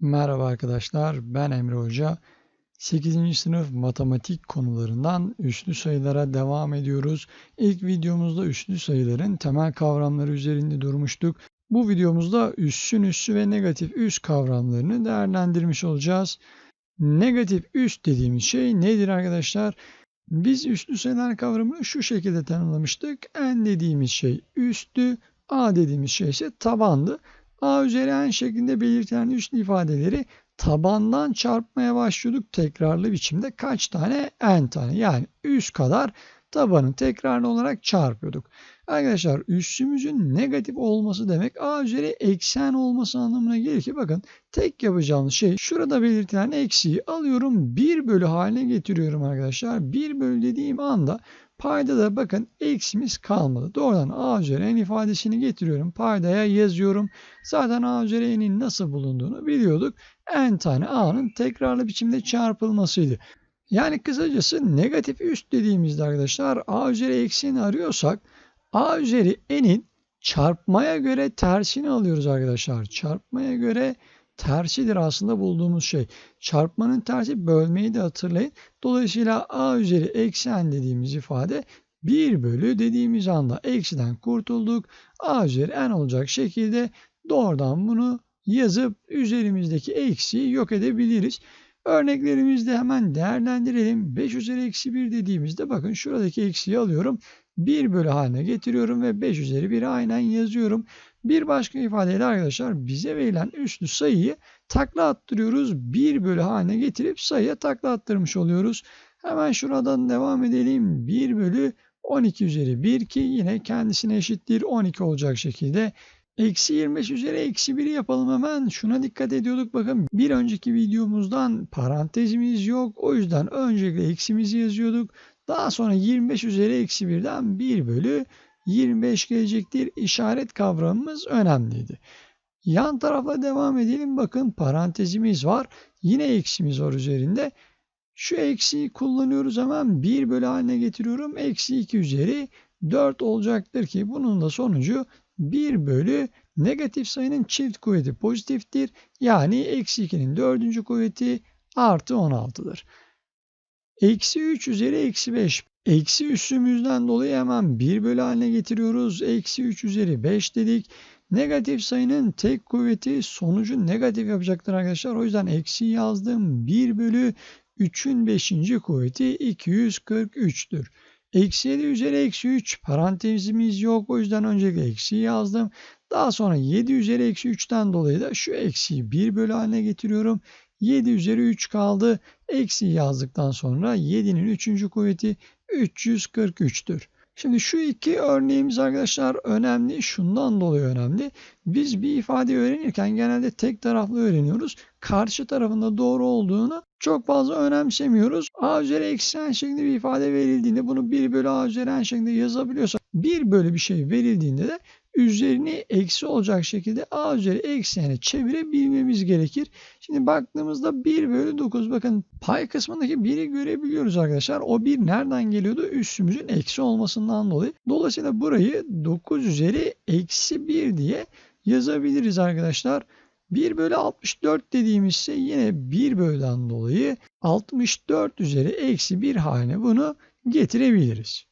Merhaba arkadaşlar, ben Emre Hoca. 8. sınıf matematik konularından üslü sayılara devam ediyoruz. İlk videomuzda üslü sayıların temel kavramları üzerinde durmuştuk. Bu videomuzda üssün üssü ve negatif üs kavramlarını değerlendirmiş olacağız. Negatif üs dediğimiz şey nedir arkadaşlar? Biz üslü sayılar kavramını şu şekilde tanımlamıştık. N dediğimiz şey üstü, A dediğimiz şey ise tabandı. A üzeri n şeklinde belirtilen üslü ifadeleri tabandan çarpmaya başlıyorduk tekrarlı biçimde kaç tane n tane yani üst kadar tabanı tekrarlı olarak çarpıyorduk. Arkadaşlar üssümüzün negatif olması demek a üzeri eksen olması anlamına gelir ki bakın tek yapacağımız şey şurada belirtilen eksiği alıyorum 1 bölü haline getiriyorum arkadaşlar. 1 bölü dediğim anda Payda da bakın eksimiz kalmadı. Doğrudan a üzeri n ifadesini getiriyorum. Paydaya yazıyorum. Zaten a üzeri n'in nasıl bulunduğunu biliyorduk. n tane a'nın tekrarlı biçimde çarpılmasıydı. Yani kısacası negatif üst dediğimizde arkadaşlar a üzeri eksiğini arıyorsak a üzeri n'in çarpmaya göre tersini alıyoruz arkadaşlar. Çarpmaya göre tersidir aslında bulduğumuz şey. Çarpmanın tersi bölmeyi de hatırlayın. Dolayısıyla a üzeri eksen dediğimiz ifade 1 bölü dediğimiz anda eksiden kurtulduk. a üzeri n olacak şekilde doğrudan bunu yazıp üzerimizdeki eksiği yok edebiliriz. Örneklerimizde hemen değerlendirelim. 5 üzeri eksi 1 dediğimizde bakın şuradaki eksiği alıyorum. 1 bölü haline getiriyorum ve 5 üzeri 1'i aynen yazıyorum. Bir başka ifadeyle arkadaşlar bize verilen üslü sayıyı takla attırıyoruz. 1 bölü haline getirip sayıya takla attırmış oluyoruz. Hemen şuradan devam edelim. 1 bölü 12 üzeri 1 ki yine kendisine eşittir 12 olacak şekilde. Eksi 25 üzeri eksi 1'i yapalım hemen. Şuna dikkat ediyorduk bakın bir önceki videomuzdan parantezimiz yok. O yüzden öncelikle eksimizi yazıyorduk. Daha sonra 25 üzeri eksi 1'den 1 bölü 25 gelecektir. İşaret kavramımız önemliydi. Yan tarafa devam edelim. Bakın parantezimiz var. Yine eksimiz var üzerinde. Şu eksiyi kullanıyoruz hemen 1 bölü haline getiriyorum. Eksi 2 üzeri 4 olacaktır ki bunun da sonucu 1 bölü negatif sayının çift kuvveti pozitiftir. Yani eksi 2'nin dördüncü kuvveti artı 16'dır. Eksi 3 üzeri eksi 5. Eksi üssümüzden dolayı hemen 1 bölü haline getiriyoruz. Eksi 3 üzeri 5 dedik. Negatif sayının tek kuvveti sonucu negatif yapacaktır arkadaşlar. O yüzden eksi yazdım. 1 bölü 3'ün 5. kuvveti 243'tür. Eksi 7 üzeri eksi 3 parantezimiz yok. O yüzden öncelikle eksi yazdım. Daha sonra 7 üzeri eksi 3'ten dolayı da şu eksiyi 1 bölü haline getiriyorum. 7 üzeri 3 kaldı. Eksi yazdıktan sonra 7'nin 3. kuvveti 343'tür. Şimdi şu iki örneğimiz arkadaşlar önemli. Şundan dolayı önemli. Biz bir ifade öğrenirken genelde tek taraflı öğreniyoruz. Karşı tarafında doğru olduğunu çok fazla önemsemiyoruz. A üzeri eksi n şeklinde bir ifade verildiğinde bunu 1 bölü A üzeri n şeklinde yazabiliyorsak 1 bölü bir şey verildiğinde de üzerini eksi olacak şekilde a üzeri eksi yani çevirebilmemiz gerekir. Şimdi baktığımızda 1 bölü 9 bakın pay kısmındaki 1'i görebiliyoruz arkadaşlar. O 1 nereden geliyordu? Üssümüzün eksi olmasından dolayı. Dolayısıyla burayı 9 üzeri eksi 1 diye yazabiliriz arkadaşlar. 1 bölü 64 dediğimiz şey yine 1 bölüden dolayı 64 üzeri eksi 1 haline bunu getirebiliriz.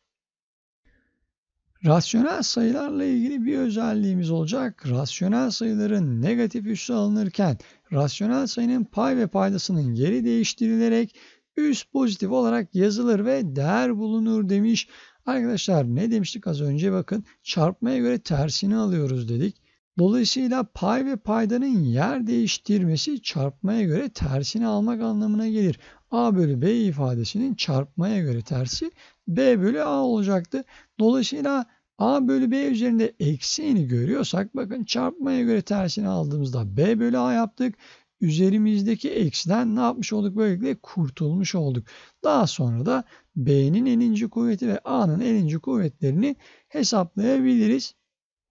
Rasyonel sayılarla ilgili bir özelliğimiz olacak. Rasyonel sayıların negatif üssü alınırken rasyonel sayının pay ve paydasının yeri değiştirilerek üst pozitif olarak yazılır ve değer bulunur demiş. Arkadaşlar ne demiştik az önce bakın çarpmaya göre tersini alıyoruz dedik. Dolayısıyla pay ve paydanın yer değiştirmesi çarpmaya göre tersini almak anlamına gelir. A bölü B ifadesinin çarpmaya göre tersi B bölü A olacaktı. Dolayısıyla A bölü B üzerinde eksiğini görüyorsak bakın çarpmaya göre tersini aldığımızda B bölü A yaptık. Üzerimizdeki eksiden ne yapmış olduk? Böylelikle kurtulmuş olduk. Daha sonra da B'nin eninci kuvveti ve A'nın eninci kuvvetlerini hesaplayabiliriz.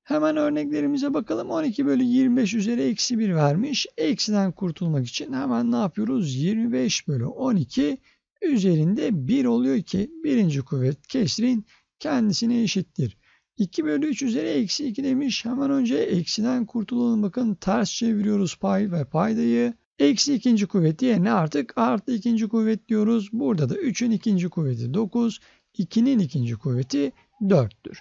Hemen örneklerimize bakalım. 12 bölü 25 üzeri eksi 1 vermiş. Eksiden kurtulmak için hemen ne yapıyoruz? 25 bölü 12 üzerinde 1 oluyor ki birinci kuvvet kesrin kendisine eşittir. 2 bölü 3 üzeri eksi 2 demiş. Hemen önce eksiden kurtulalım. Bakın ters çeviriyoruz pay ve paydayı. Eksi ikinci kuvveti yerine artık artı ikinci kuvvet diyoruz. Burada da 3'ün ikinci kuvveti 9, 2'nin ikinci kuvveti 4'tür.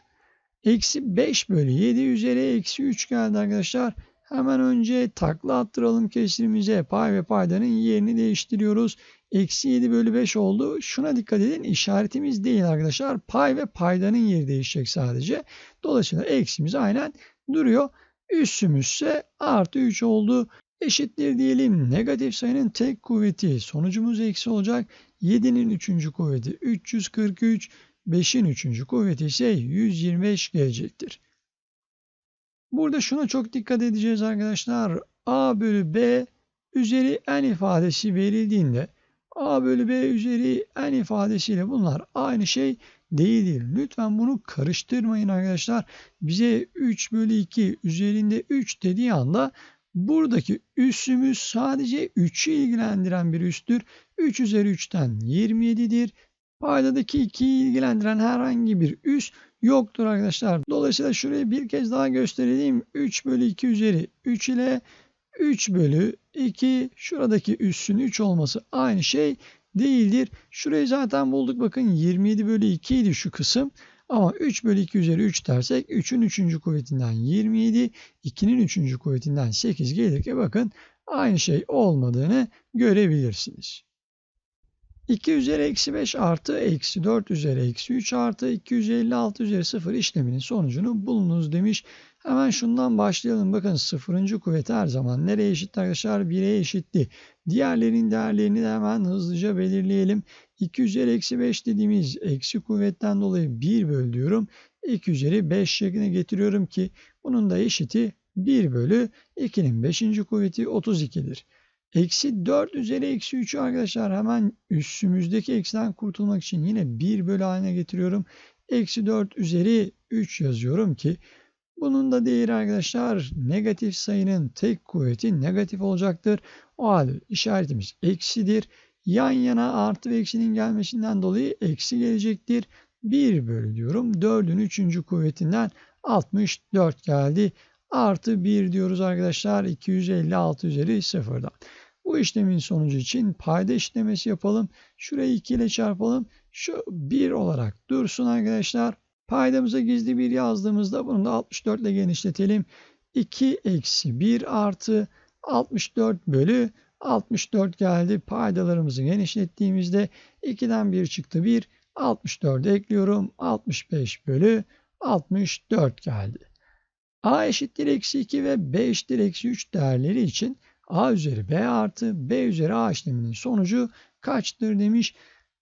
Eksi 5 bölü 7 üzeri eksi 3 geldi arkadaşlar. Hemen önce takla attıralım kesirimize. Pay ve paydanın yerini değiştiriyoruz. Eksi 7 bölü 5 oldu. Şuna dikkat edin işaretimiz değil arkadaşlar. Pay ve paydanın yeri değişecek sadece. Dolayısıyla eksimiz aynen duruyor. Üssümüz ise artı 3 oldu. Eşittir diyelim negatif sayının tek kuvveti sonucumuz eksi olacak. 7'nin 3. kuvveti 343, 5'in 3. kuvveti ise 125 gelecektir. Burada şuna çok dikkat edeceğiz arkadaşlar. A bölü B üzeri n ifadesi verildiğinde A bölü B üzeri n ifadesiyle bunlar aynı şey değildir. Lütfen bunu karıştırmayın arkadaşlar. Bize 3 bölü 2 üzerinde 3 dediği anda buradaki üssümüz sadece 3'ü ilgilendiren bir üstür. 3 üzeri 3'ten 27'dir. Paydadaki 2'yi ilgilendiren herhangi bir üs yoktur arkadaşlar. Dolayısıyla şurayı bir kez daha göstereyim. 3 bölü 2 üzeri 3 ile 3 bölü 2 şuradaki üssün 3 olması aynı şey değildir. Şurayı zaten bulduk bakın 27 bölü 2 idi şu kısım. Ama 3 bölü 2 üzeri 3 dersek 3'ün 3. kuvvetinden 27, 2'nin 3. kuvvetinden 8 gelir ki bakın aynı şey olmadığını görebilirsiniz. 2 üzeri eksi 5 artı eksi 4 üzeri eksi 3 artı 256 üzeri 0 işleminin sonucunu bulunuz demiş. Hemen şundan başlayalım. Bakın sıfırıncı kuvvet her zaman nereye eşit arkadaşlar? 1'e eşitti. Diğerlerinin değerlerini de hemen hızlıca belirleyelim. 2 üzeri eksi 5 dediğimiz eksi kuvvetten dolayı 1 böl diyorum. 2 üzeri 5 şekline getiriyorum ki bunun da eşiti 1 bölü 2'nin 5. kuvveti 32'dir. Eksi 4 üzeri eksi 3'ü arkadaşlar hemen üstümüzdeki eksiden kurtulmak için yine 1 bölü haline getiriyorum. Eksi 4 üzeri 3 yazıyorum ki bunun da değeri arkadaşlar negatif sayının tek kuvveti negatif olacaktır. O halde işaretimiz eksidir. Yan yana artı ve eksinin gelmesinden dolayı eksi gelecektir. 1 bölü diyorum. 4'ün 3. kuvvetinden 64 geldi. Artı 1 diyoruz arkadaşlar. 256 üzeri 0'dan. Bu işlemin sonucu için payda işlemesi yapalım. Şurayı 2 ile çarpalım. Şu 1 olarak dursun arkadaşlar. Paydamıza gizli 1 yazdığımızda bunu da 64 ile genişletelim. 2 eksi 1 artı 64 bölü 64 geldi. Paydalarımızı genişlettiğimizde 2'den 1 çıktı 1. 64 ekliyorum. 65 bölü 64 geldi. A eşittir eksi 2 ve B eşittir eksi 3 değerleri için A üzeri B artı B üzeri A işleminin sonucu kaçtır demiş.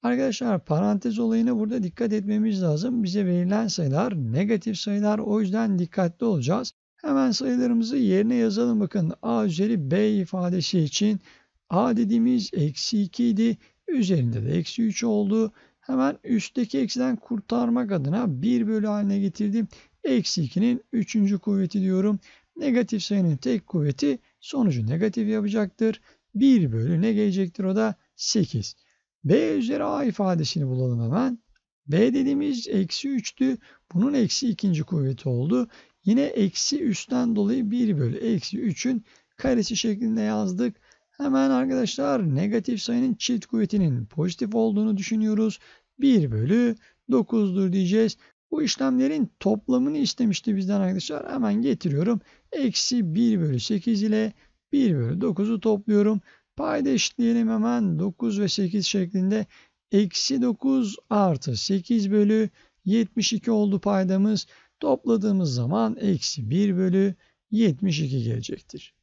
Arkadaşlar parantez olayına burada dikkat etmemiz lazım. Bize verilen sayılar negatif sayılar o yüzden dikkatli olacağız. Hemen sayılarımızı yerine yazalım. Bakın A üzeri B ifadesi için A dediğimiz eksi 2 idi. Üzerinde de eksi 3 oldu. Hemen üstteki eksiden kurtarmak adına 1 bölü haline getirdim. Eksi 2'nin 3. kuvveti diyorum. Negatif sayının tek kuvveti sonucu negatif yapacaktır. 1 bölü ne gelecektir o da 8. B üzeri A ifadesini bulalım hemen. B dediğimiz eksi 3'tü. Bunun eksi ikinci kuvveti oldu. Yine eksi üstten dolayı 1 bölü eksi 3'ün karesi şeklinde yazdık. Hemen arkadaşlar negatif sayının çift kuvvetinin pozitif olduğunu düşünüyoruz. 1 bölü 9'dur diyeceğiz. Bu işlemlerin toplamını istemişti bizden arkadaşlar. Hemen getiriyorum. Eksi 1 bölü 8 ile 1 bölü 9'u topluyorum. Payda eşitleyelim hemen 9 ve 8 şeklinde. Eksi 9 artı 8 bölü 72 oldu paydamız. Topladığımız zaman eksi 1 bölü 72 gelecektir.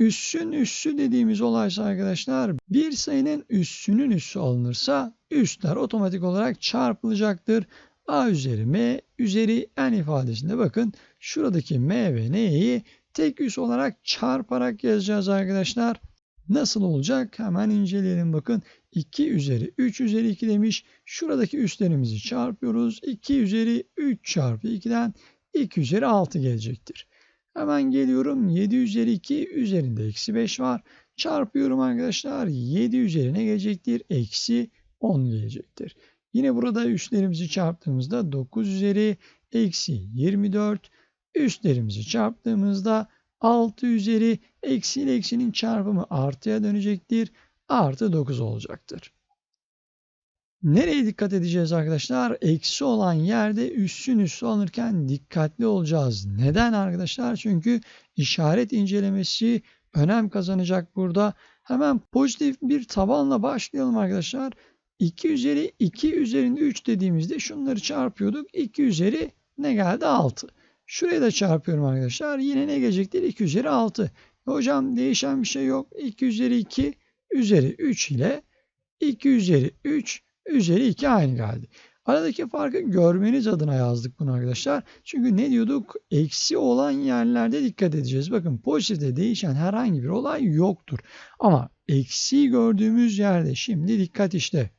Üssün üssü dediğimiz olaysa arkadaşlar bir sayının üssünün üssü alınırsa üstler otomatik olarak çarpılacaktır. A üzeri M üzeri N ifadesinde bakın şuradaki M ve N'yi tek üs olarak çarparak yazacağız arkadaşlar. Nasıl olacak? Hemen inceleyelim bakın. 2 üzeri 3 üzeri 2 demiş. Şuradaki üstlerimizi çarpıyoruz. 2 üzeri 3 çarpı 2'den 2 üzeri 6 gelecektir. Hemen geliyorum 7 üzeri 2 üzerinde eksi 5 var. Çarpıyorum arkadaşlar 7 üzerine gelecektir. Eksi 10 gelecektir. Yine burada üstlerimizi çarptığımızda 9 üzeri eksi 24 üstlerimizi çarptığımızda 6 üzeri eksi ile eksinin çarpımı artıya dönecektir. Artı 9 olacaktır. Nereye dikkat edeceğiz arkadaşlar? Eksi olan yerde üssün üssü alırken dikkatli olacağız. Neden arkadaşlar? Çünkü işaret incelemesi önem kazanacak burada. Hemen pozitif bir tabanla başlayalım arkadaşlar. 2 üzeri 2 üzerinde 3 dediğimizde şunları çarpıyorduk. 2 üzeri ne geldi? 6. Şuraya da çarpıyorum arkadaşlar. Yine ne gelecektir? 2 üzeri 6. Hocam değişen bir şey yok. 2 üzeri 2 üzeri 3 ile 2 üzeri 3 üzeri 2 aynı geldi. Aradaki farkı görmeniz adına yazdık bunu arkadaşlar. Çünkü ne diyorduk? Eksi olan yerlerde dikkat edeceğiz. Bakın pozitifte değişen herhangi bir olay yoktur. Ama eksi gördüğümüz yerde şimdi dikkat işte.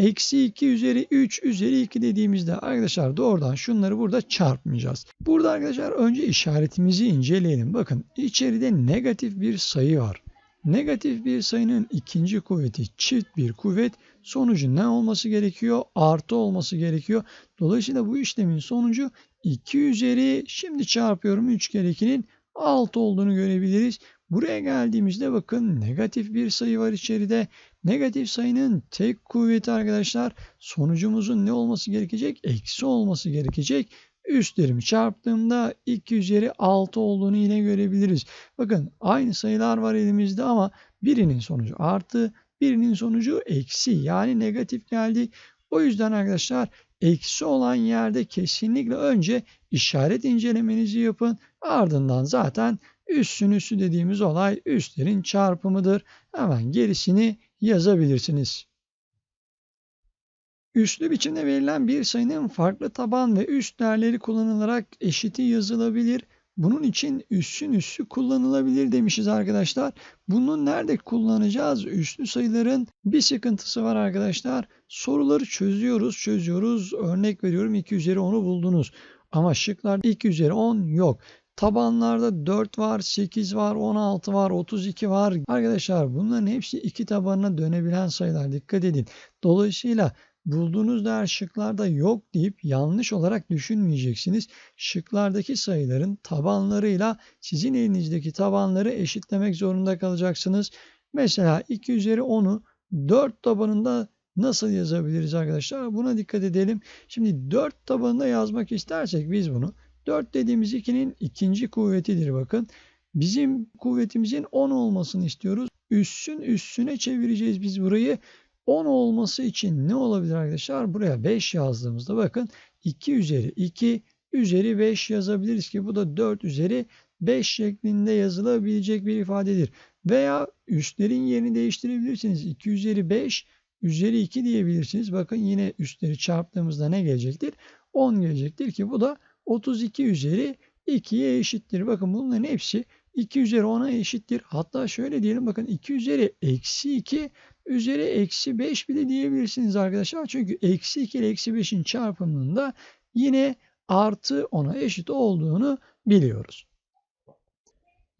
Eksi 2 üzeri 3 üzeri 2 dediğimizde arkadaşlar doğrudan şunları burada çarpmayacağız. Burada arkadaşlar önce işaretimizi inceleyelim. Bakın içeride negatif bir sayı var. Negatif bir sayının ikinci kuvveti çift bir kuvvet sonucu ne olması gerekiyor? Artı olması gerekiyor. Dolayısıyla bu işlemin sonucu 2 üzeri şimdi çarpıyorum 3 kere 2'nin 6 olduğunu görebiliriz. Buraya geldiğimizde bakın negatif bir sayı var içeride. Negatif sayının tek kuvveti arkadaşlar sonucumuzun ne olması gerekecek? Eksi olması gerekecek. Üstlerimi çarptığımda 2 üzeri 6 olduğunu yine görebiliriz. Bakın aynı sayılar var elimizde ama birinin sonucu artı, birinin sonucu eksi yani negatif geldi. O yüzden arkadaşlar eksi olan yerde kesinlikle önce işaret incelemenizi yapın. Ardından zaten üssün üssü dediğimiz olay üstlerin çarpımıdır. Hemen gerisini yazabilirsiniz. Üslü biçimde verilen bir sayının farklı taban ve üst değerleri kullanılarak eşiti yazılabilir. Bunun için üssün üssü kullanılabilir demişiz arkadaşlar. Bunu nerede kullanacağız? Üslü sayıların bir sıkıntısı var arkadaşlar. Soruları çözüyoruz, çözüyoruz. Örnek veriyorum 2 üzeri 10'u buldunuz. Ama şıklarda 2 üzeri 10 yok. Tabanlarda 4 var, 8 var, 16 var, 32 var. Arkadaşlar bunların hepsi iki tabanına dönebilen sayılar. Dikkat edin. Dolayısıyla bulduğunuz değer şıklarda yok deyip yanlış olarak düşünmeyeceksiniz. Şıklardaki sayıların tabanlarıyla sizin elinizdeki tabanları eşitlemek zorunda kalacaksınız. Mesela 2 üzeri 10'u 4 tabanında nasıl yazabiliriz arkadaşlar? Buna dikkat edelim. Şimdi 4 tabanında yazmak istersek biz bunu 4 dediğimiz 2'nin ikinci kuvvetidir bakın. Bizim kuvvetimizin 10 olmasını istiyoruz. Üssün üstüne çevireceğiz biz burayı. 10 olması için ne olabilir arkadaşlar? Buraya 5 yazdığımızda bakın 2 üzeri 2 üzeri 5 yazabiliriz ki bu da 4 üzeri 5 şeklinde yazılabilecek bir ifadedir. Veya üstlerin yerini değiştirebilirsiniz. 2 üzeri 5 üzeri 2 diyebilirsiniz. Bakın yine üstleri çarptığımızda ne gelecektir? 10 gelecektir ki bu da 32 üzeri 2'ye eşittir. Bakın bunların hepsi 2 üzeri 10'a eşittir. Hatta şöyle diyelim bakın 2 üzeri eksi 2 üzeri eksi 5 bile diyebilirsiniz arkadaşlar. Çünkü eksi 2 ile eksi 5'in çarpımında yine artı 10'a eşit olduğunu biliyoruz.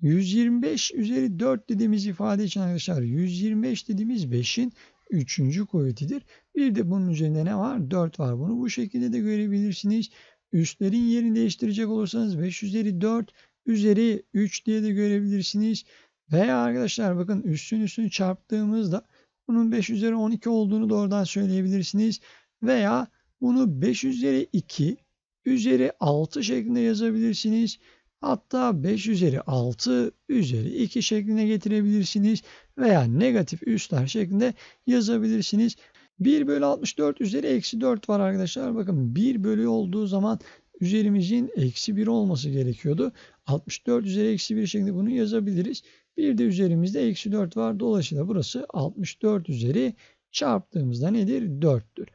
125 üzeri 4 dediğimiz ifade için arkadaşlar 125 dediğimiz 5'in 3. kuvvetidir. Bir de bunun üzerinde ne var? 4 var. Bunu bu şekilde de görebilirsiniz. Üstlerin yerini değiştirecek olursanız 5 üzeri 4 üzeri 3 diye de görebilirsiniz. Veya arkadaşlar bakın üstün üstünü çarptığımızda bunun 5 üzeri 12 olduğunu doğrudan söyleyebilirsiniz. Veya bunu 5 üzeri 2 üzeri 6 şeklinde yazabilirsiniz. Hatta 5 üzeri 6 üzeri 2 şeklinde getirebilirsiniz. Veya negatif üstler şeklinde yazabilirsiniz. 1 bölü 64 üzeri eksi 4 var arkadaşlar. Bakın 1 bölü olduğu zaman üzerimizin eksi 1 olması gerekiyordu. 64 üzeri eksi 1 şeklinde bunu yazabiliriz. Bir de üzerimizde eksi 4 var. Dolayısıyla burası 64 üzeri çarptığımızda nedir? 4'tür.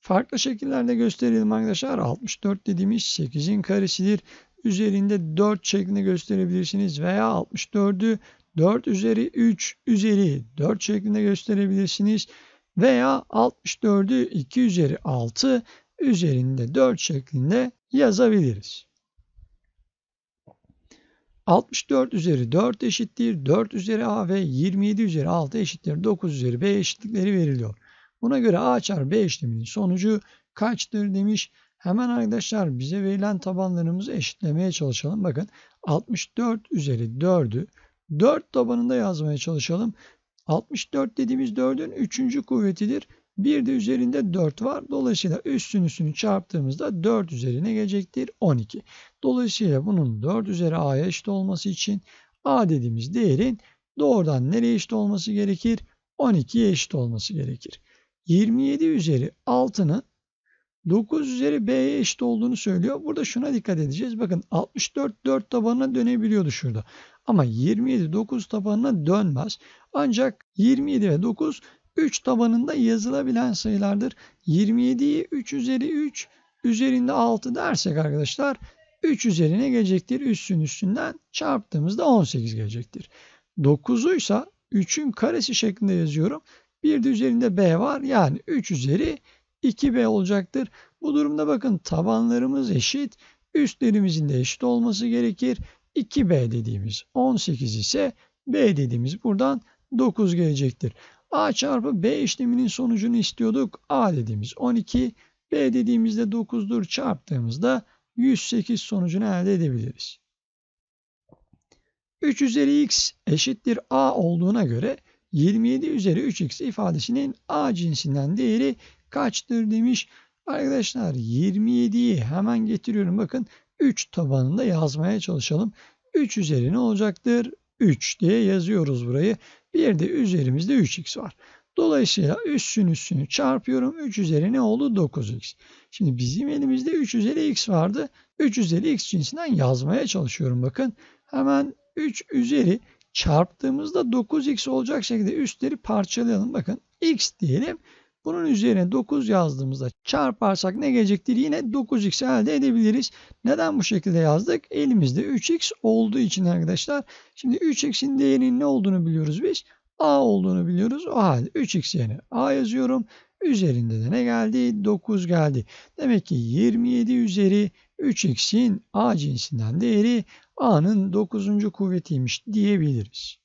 Farklı şekillerde gösterelim arkadaşlar. 64 dediğimiz 8'in karesidir. Üzerinde 4 şeklinde gösterebilirsiniz veya 64'ü 4 üzeri 3 üzeri 4 şeklinde gösterebilirsiniz. Veya 64'ü 2 üzeri 6 üzerinde 4 şeklinde yazabiliriz. 64 üzeri 4 eşittir 4 üzeri a ve 27 üzeri 6 eşittir 9 üzeri b eşitlikleri veriliyor. Buna göre a çarpı b işleminin sonucu kaçtır demiş. Hemen arkadaşlar bize verilen tabanlarımızı eşitlemeye çalışalım. Bakın 64 üzeri 4'ü 4 tabanında yazmaya çalışalım. 64 dediğimiz 4'ün 3. kuvvetidir. Bir de üzerinde 4 var. Dolayısıyla üstün üstünü çarptığımızda 4 üzerine gelecektir 12. Dolayısıyla bunun 4 üzeri a'ya eşit olması için a dediğimiz değerin doğrudan nereye eşit olması gerekir? 12'ye eşit olması gerekir. 27 üzeri 6'nın 9 üzeri b'ye eşit olduğunu söylüyor. Burada şuna dikkat edeceğiz. Bakın 64 4 tabanına dönebiliyordu şurada. Ama 27 9 tabanına dönmez. Ancak 27 ve 9 3 tabanında yazılabilen sayılardır. 27'yi 3 üzeri 3 üzerinde 6 dersek arkadaşlar 3 üzerine gelecektir. Üstün üstünden çarptığımızda 18 gelecektir. 9'u ise 3'ün karesi şeklinde yazıyorum. Bir de üzerinde b var. Yani 3 üzeri 2b olacaktır. Bu durumda bakın tabanlarımız eşit. Üstlerimizin de eşit olması gerekir. 2b dediğimiz 18 ise b dediğimiz buradan 9 gelecektir. a çarpı b işleminin sonucunu istiyorduk. a dediğimiz 12, b dediğimizde 9'dur çarptığımızda 108 sonucunu elde edebiliriz. 3 üzeri x eşittir a olduğuna göre 27 üzeri 3x ifadesinin a cinsinden değeri kaçtır demiş. Arkadaşlar 27'yi hemen getiriyorum. Bakın 3 tabanında yazmaya çalışalım. 3 üzeri ne olacaktır? 3 diye yazıyoruz burayı. Bir de üzerimizde 3x var. Dolayısıyla üstün üstünü çarpıyorum. 3 üzeri ne oldu? 9x. Şimdi bizim elimizde 3 üzeri x vardı. 3 üzeri x cinsinden yazmaya çalışıyorum bakın. Hemen 3 üzeri çarptığımızda 9x olacak şekilde üstleri parçalayalım. Bakın x diyelim. Bunun üzerine 9 yazdığımızda çarparsak ne gelecektir? Yine 9x elde edebiliriz. Neden bu şekilde yazdık? Elimizde 3x olduğu için arkadaşlar. Şimdi 3x'in değerinin ne olduğunu biliyoruz biz. a olduğunu biliyoruz. O halde 3x yerine a yazıyorum. Üzerinde de ne geldi? 9 geldi. Demek ki 27 üzeri 3x'in a cinsinden değeri a'nın 9. kuvvetiymiş diyebiliriz.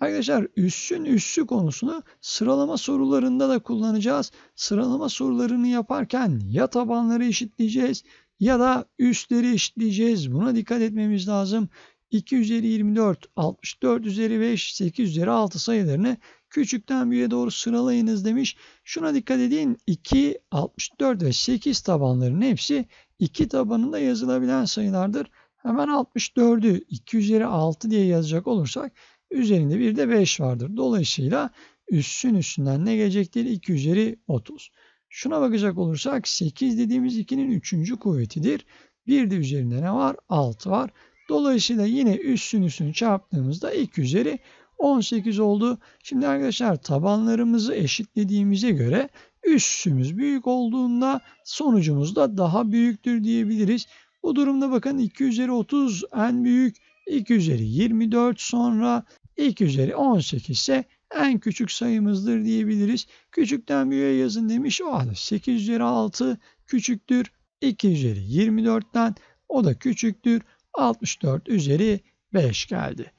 Arkadaşlar üssün üssü konusunu sıralama sorularında da kullanacağız. Sıralama sorularını yaparken ya tabanları eşitleyeceğiz ya da üstleri eşitleyeceğiz. Buna dikkat etmemiz lazım. 2 üzeri 24, 64 üzeri 5, 8 üzeri 6 sayılarını küçükten büyüğe doğru sıralayınız demiş. Şuna dikkat edin. 2, 64 ve 8 tabanların hepsi 2 tabanında yazılabilen sayılardır. Hemen 64'ü 2 üzeri 6 diye yazacak olursak Üzerinde bir de 5 vardır. Dolayısıyla üssün üstünden ne gelecektir? 2 üzeri 30. Şuna bakacak olursak 8 dediğimiz 2'nin 3. kuvvetidir. Bir de üzerinde ne var? 6 var. Dolayısıyla yine üssün üstünü çarptığımızda 2 üzeri 18 oldu. Şimdi arkadaşlar tabanlarımızı eşitlediğimize göre üssümüz büyük olduğunda sonucumuz da daha büyüktür diyebiliriz. Bu durumda bakın 2 üzeri 30 en büyük 2 üzeri 24 sonra 2 üzeri 18 ise en küçük sayımızdır diyebiliriz. Küçükten büyüğe yazın demiş. O halde 8 üzeri 6 küçüktür. 2 üzeri 24'ten o da küçüktür. 64 üzeri 5 geldi.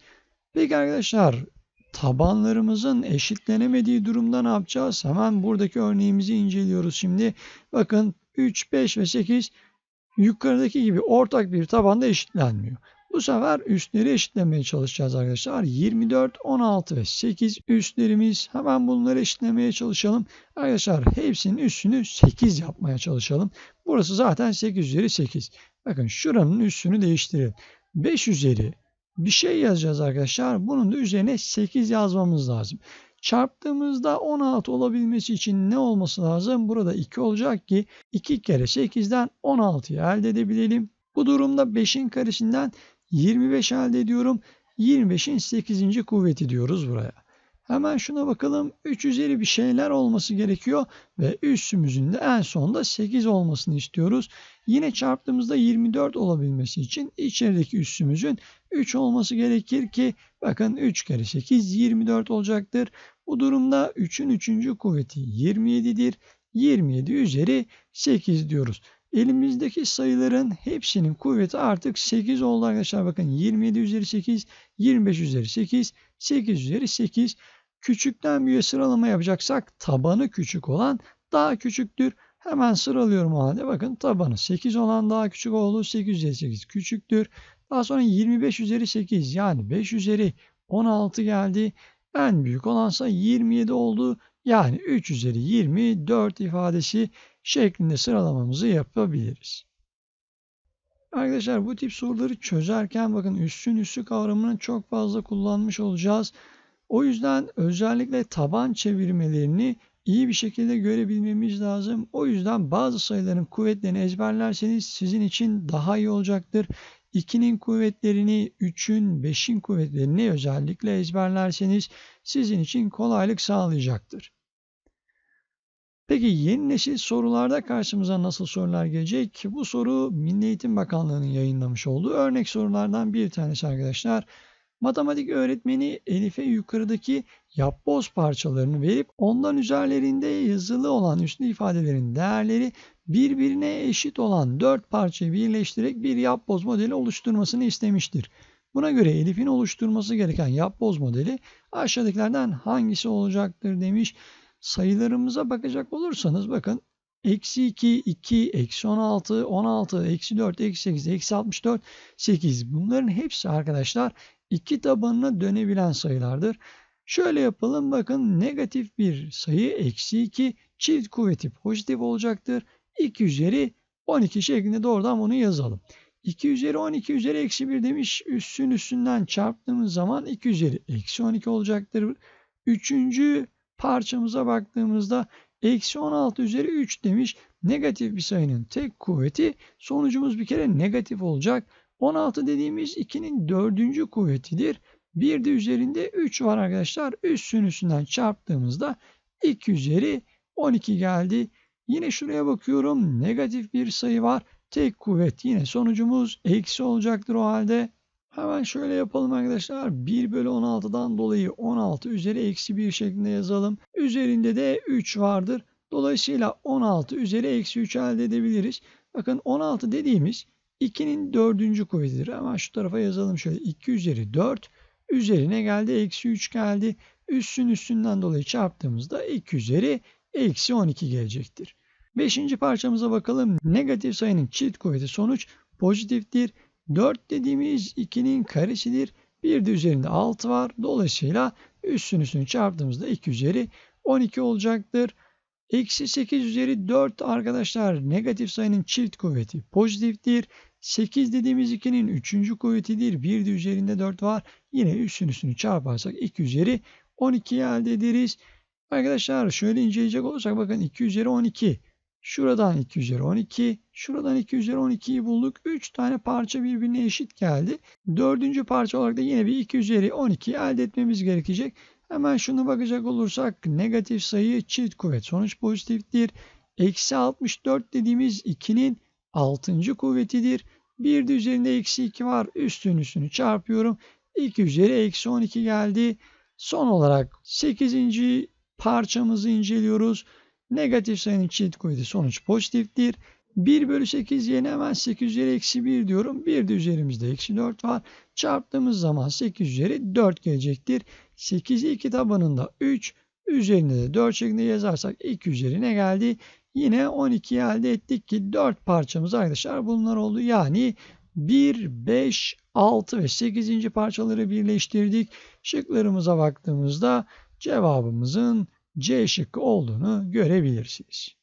Peki arkadaşlar tabanlarımızın eşitlenemediği durumda ne yapacağız? Hemen buradaki örneğimizi inceliyoruz şimdi. Bakın 3, 5 ve 8 yukarıdaki gibi ortak bir tabanda eşitlenmiyor. Bu sefer üstleri eşitlemeye çalışacağız arkadaşlar. 24, 16 ve 8 üstlerimiz. Hemen bunları eşitlemeye çalışalım. Arkadaşlar hepsinin üstünü 8 yapmaya çalışalım. Burası zaten 8 üzeri 8. Bakın şuranın üstünü değiştirelim. 5 üzeri bir şey yazacağız arkadaşlar. Bunun da üzerine 8 yazmamız lazım. Çarptığımızda 16 olabilmesi için ne olması lazım? Burada 2 olacak ki 2 kere 8'den 16'yı elde edebilelim. Bu durumda 5'in karesinden 25 elde ediyorum. 25'in 8. kuvveti diyoruz buraya. Hemen şuna bakalım. 3 üzeri bir şeyler olması gerekiyor ve üssümüzün de en sonunda 8 olmasını istiyoruz. Yine çarptığımızda 24 olabilmesi için içerideki üssümüzün 3 olması gerekir ki bakın 3 kere 8 24 olacaktır. Bu durumda 3'ün 3. kuvveti 27'dir. 27 üzeri 8 diyoruz. Elimizdeki sayıların hepsinin kuvveti artık 8 oldu arkadaşlar. Bakın 27 üzeri 8, 25 üzeri 8, 8 üzeri 8. Küçükten büyüğe sıralama yapacaksak tabanı küçük olan daha küçüktür. Hemen sıralıyorum o halde. Bakın tabanı 8 olan daha küçük olduğu 8 üzeri 8 küçüktür. Daha sonra 25 üzeri 8 yani 5 üzeri 16 geldi. En büyük olansa 27 oldu. Yani 3 üzeri 24 ifadesi şeklinde sıralamamızı yapabiliriz. Arkadaşlar bu tip soruları çözerken bakın üssün üssü kavramını çok fazla kullanmış olacağız. O yüzden özellikle taban çevirmelerini iyi bir şekilde görebilmemiz lazım. O yüzden bazı sayıların kuvvetlerini ezberlerseniz sizin için daha iyi olacaktır. 2'nin kuvvetlerini, 3'ün, 5'in kuvvetlerini özellikle ezberlerseniz sizin için kolaylık sağlayacaktır. Peki yeni nesil sorularda karşımıza nasıl sorular gelecek? Bu soru Milli Eğitim Bakanlığı'nın yayınlamış olduğu örnek sorulardan bir tanesi arkadaşlar. Matematik öğretmeni Elif'e yukarıdaki yapboz parçalarını verip ondan üzerlerinde yazılı olan üslü ifadelerin değerleri birbirine eşit olan dört parçayı birleştirerek bir yapboz modeli oluşturmasını istemiştir. Buna göre Elif'in oluşturması gereken yapboz modeli aşağıdakilerden hangisi olacaktır demiş. Sayılarımıza bakacak olursanız bakın eksi 2, 2, eksi 16, 16, eksi 4, eksi 8, eksi 64, 8 bunların hepsi arkadaşlar iki tabanına dönebilen sayılardır. Şöyle yapalım bakın negatif bir sayı eksi 2 çift kuvveti pozitif olacaktır. 2 üzeri 12 şeklinde doğrudan bunu yazalım. 2 üzeri 12 üzeri eksi 1 demiş. Üssün üstünden çarptığımız zaman 2 üzeri eksi 12 olacaktır. Üçüncü parçamıza baktığımızda eksi 16 üzeri 3 demiş. Negatif bir sayının tek kuvveti sonucumuz bir kere negatif olacak. 16 dediğimiz 2'nin dördüncü kuvvetidir. Bir de üzerinde 3 var arkadaşlar. Üssün üstünden çarptığımızda 2 üzeri 12 geldi. Yine şuraya bakıyorum. Negatif bir sayı var. Tek kuvvet yine sonucumuz eksi olacaktır o halde. Hemen şöyle yapalım arkadaşlar. 1 bölü 16'dan dolayı 16 üzeri eksi 1 şeklinde yazalım. Üzerinde de 3 vardır. Dolayısıyla 16 üzeri eksi 3 elde edebiliriz. Bakın 16 dediğimiz 2'nin dördüncü kuvvetidir. Hemen şu tarafa yazalım şöyle. 2 üzeri 4 üzerine geldi. Eksi 3 geldi. Üssün üstünden dolayı çarptığımızda 2 üzeri eksi 12 gelecektir. Beşinci parçamıza bakalım. Negatif sayının çift kuvveti sonuç pozitiftir. 4 dediğimiz 2'nin karesidir. Bir de üzerinde 6 var. Dolayısıyla üstün üstünü çarptığımızda 2 üzeri 12 olacaktır. Eksi 8 üzeri 4 arkadaşlar negatif sayının çift kuvveti pozitiftir. 8 dediğimiz 2'nin 3. kuvvetidir. Bir de üzerinde 4 var. Yine üstün üstünü çarparsak 2 üzeri 12 elde ederiz. Arkadaşlar şöyle inceleyecek olursak bakın 2 üzeri 12. Şuradan 2 üzeri 12. Şuradan 2 üzeri 12'yi bulduk. 3 tane parça birbirine eşit geldi. Dördüncü parça olarak da yine bir 2 üzeri 12 elde etmemiz gerekecek. Hemen şunu bakacak olursak negatif sayı çift kuvvet sonuç pozitiftir. Eksi 64 dediğimiz 2'nin 6. kuvvetidir. Bir de üzerinde eksi 2 var. Üstün üstünü çarpıyorum. 2 üzeri eksi 12 geldi. Son olarak 8. parçamızı inceliyoruz. Negatif sayının çift kuvveti sonuç pozitiftir. 1 bölü 8 yerine hemen 8 üzeri eksi 1 diyorum. Bir de üzerimizde eksi 4 var. Çarptığımız zaman 8 üzeri 4 gelecektir. 8'i 2 tabanında 3. Üzerinde de 4 şeklinde yazarsak 2 üzerine geldi. Yine 12 elde ettik ki 4 parçamız arkadaşlar bunlar oldu. Yani 1, 5, 6 ve 8. parçaları birleştirdik. Şıklarımıza baktığımızda cevabımızın C şıkkı olduğunu görebilirsiniz.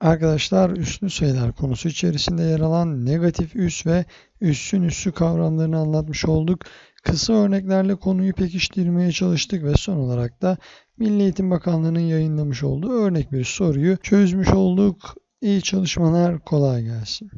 Arkadaşlar üslü sayılar konusu içerisinde yer alan negatif üs ve üssün üssü kavramlarını anlatmış olduk. Kısa örneklerle konuyu pekiştirmeye çalıştık ve son olarak da Milli Eğitim Bakanlığı'nın yayınlamış olduğu örnek bir soruyu çözmüş olduk. İyi çalışmalar, kolay gelsin.